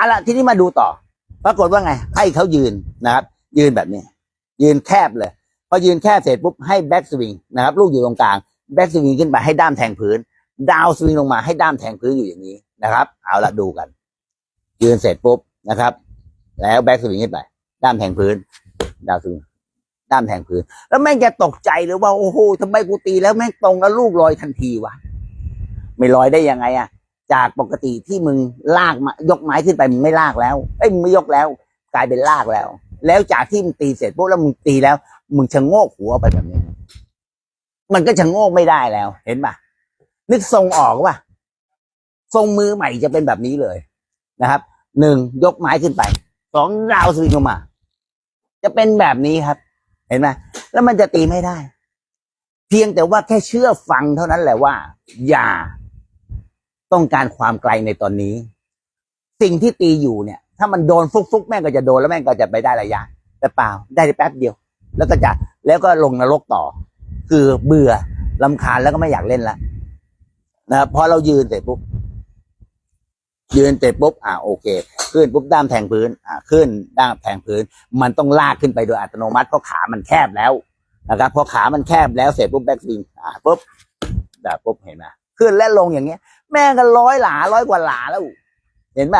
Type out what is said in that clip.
เอาละทีนี้มาดูต่อ ปรากฏว่าไง ให้เขายืนนะครับ ยืนแบบนี้ ยืนแคบเลย พอยืนแคบเสร็จปุ๊บให้แบ็กสวิงนะครับ ลูกอยู่ตรงกลาง แบ็กสวิงขึ้นไปให้ด้ามแทงพื้น ดาวสวิงลงมาให้ด้ามแทงพื้นอยู่อย่างนี้นะครับ เอาละดูกัน ยืนเสร็จปุ๊บนะครับ แล้วแบ็กสวิงขึ้นไป ด้ามแทงพื้น ดาวสวิงด้ามแทงพื้น แล้วแม่งจะตกใจเลยว่าโอ้โหทำไมกูตีแล้วแม่งตรงแล้วลูกลอยทันทีวะ ไม่ลอยได้ยังไงอะ จากปกติที่มึงลากมายกไม้ขึ้นไปมึงไม่ลากแล้วเอ้ยมึงไม่ยกแล้ว กลายเป็นลากแล้ว แล้วจากที่มึงตีเสร็จปุ๊บแล้วมึงตีแล้ว มึงชะโงกหัวไปแบบนี้ มันก็ชะโงกไม่ได้แล้ว เห็นปะนึกทรงออกปะทรงมือใหม่จะเป็นแบบนี้เลยนะครับหนึ่งยกไม้ขึ้นไปสองดาวสวิงลงมา จะเป็นแบบนี้ครับ เห็นไหมแล้วมันจะตีไม่ได้ เพียงแต่ว่าแค่เชื่อฟังเท่านั้นแหละว่า อย่า ต้องการความไกลในตอนนี้ สิ่งที่ตีอยู่เนี่ย ถ้ามันโดนฟุกๆแม่งก็จะโดนแล้วแม่งก็จะไปได้ระยะ แต่เปล่าได้แป๊บเดียว แล้วก็จะแล้วก็ลงนรกต่อ คือเบื่อลำคาญแล้วก็ไม่อยากเล่นละนะครับพอเรายืนเสร็จปุ๊บยืนเสร็จปุ๊บอ่าโอเค ขึ้นปุ๊บด้ามแทงพื้น อ่าขึ้นด้ามแทงพื้น มันต้องลากขึ้นไปโดยอัตโนมัติเพราะขามันแคบแล้วนะครับพอขามันแคบแล้วเสร็จปุ๊บแบ็กสวิงอ่าปุ๊บแบบปุ๊บเห็นไหมขึ้นและลงอย่างเงี้ย แม่งกันร้อยหลาร้อยกว่าหลาแล้ว เห็นไหม